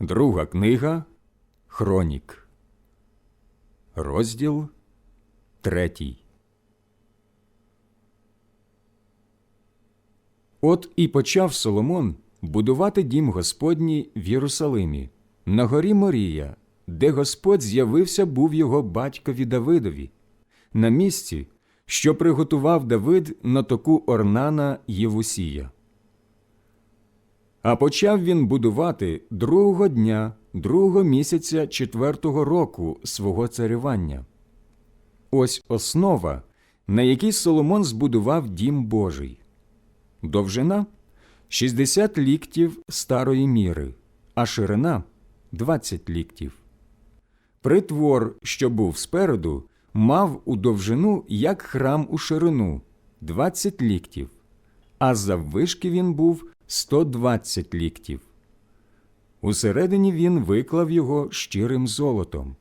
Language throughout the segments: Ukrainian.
Друга книга Хронік, розділ третій. От і почав Соломон будувати дім Господній в Єрусалимі, на горі Морія, де Господь з'явився був його батькові Давидові, на місці, що приготував Давид на току Орнана Євусія. А почав він будувати другого дня, другого місяця четвертого року свого царювання. Ось основа, на якій Соломон збудував дім Божий. Довжина 60 ліктів старої міри, а ширина 20 ліктів. Притвор, що був спереду, мав у довжину, як храм у ширину 20 ліктів, а заввишки він був 120 ліктів. Усередині він виклав його щирим золотом.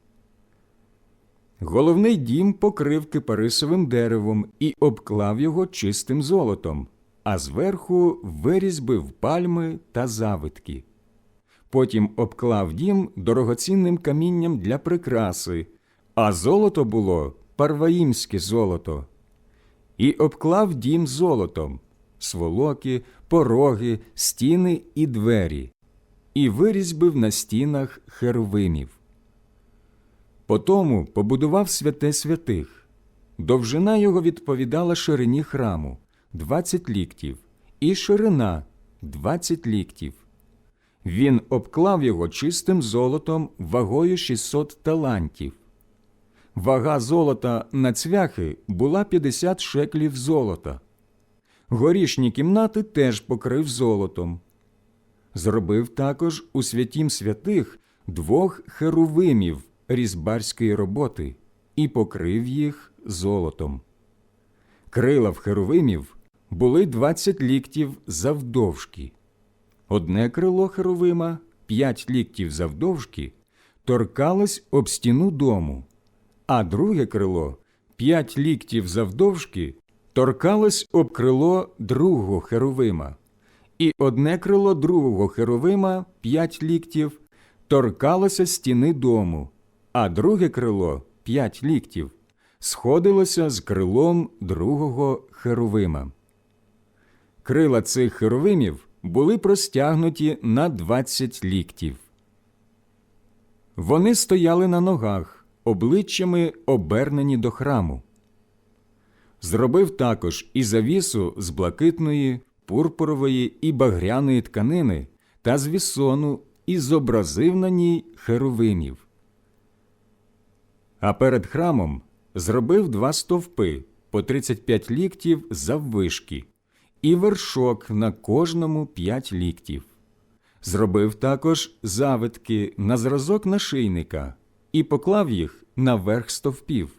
Головний дім покрив кипарисовим деревом і обклав його чистим золотом, а зверху вирізбив пальми та завитки. Потім обклав дім дорогоцінним камінням для прикраси, а золото було парваїмське золото. І обклав дім золотом, сволоки, пороги, стіни і двері, і вирізбив на стінах херовимів. Потому побудував святе святих. Довжина його відповідала ширині храму 20 ліктів, і ширина 20 ліктів. Він обклав його чистим золотом вагою 600 талантів. Вага золота на цвяхи була 50 шеклів золота. Горішні кімнати теж покрив золотом. Зробив також у святім святих двох херувимів різбарської роботи і покрив їх золотом. Крила в херувимів були 20 ліктів завдовжки. Одне крило херовима, 5 ліктів завдовжки, торкалось об стіну дому, а друге крило, 5 ліктів завдовжки, торкалось об крило другого херовима, і одне крило другого херовима, 5 ліктів, торкалося стіни дому, а друге крило, 5 ліктів, сходилося з крилом другого херовима. Крила цих херовимів були простягнуті на 20 ліктів. Вони стояли на ногах, обличчями обернені до храму. Зробив також і завісу з блакитної, пурпурової і багряної тканини та з вісону і зобразив на ній херовимів. А перед храмом зробив два стовпи по 35 ліктів заввишки і вершок на кожному 5 ліктів. Зробив також завитки на зразок нашийника і поклав їх на верх стовпів.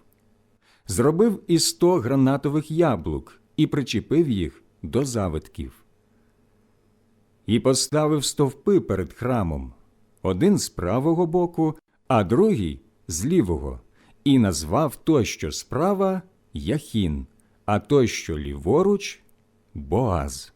Зробив і сто гранатових яблук і причепив їх до завитків. І поставив стовпи перед храмом один з правого боку, а другий з лівого, і назвав той, що справа Яхін, а той, що ліворуч Боаз.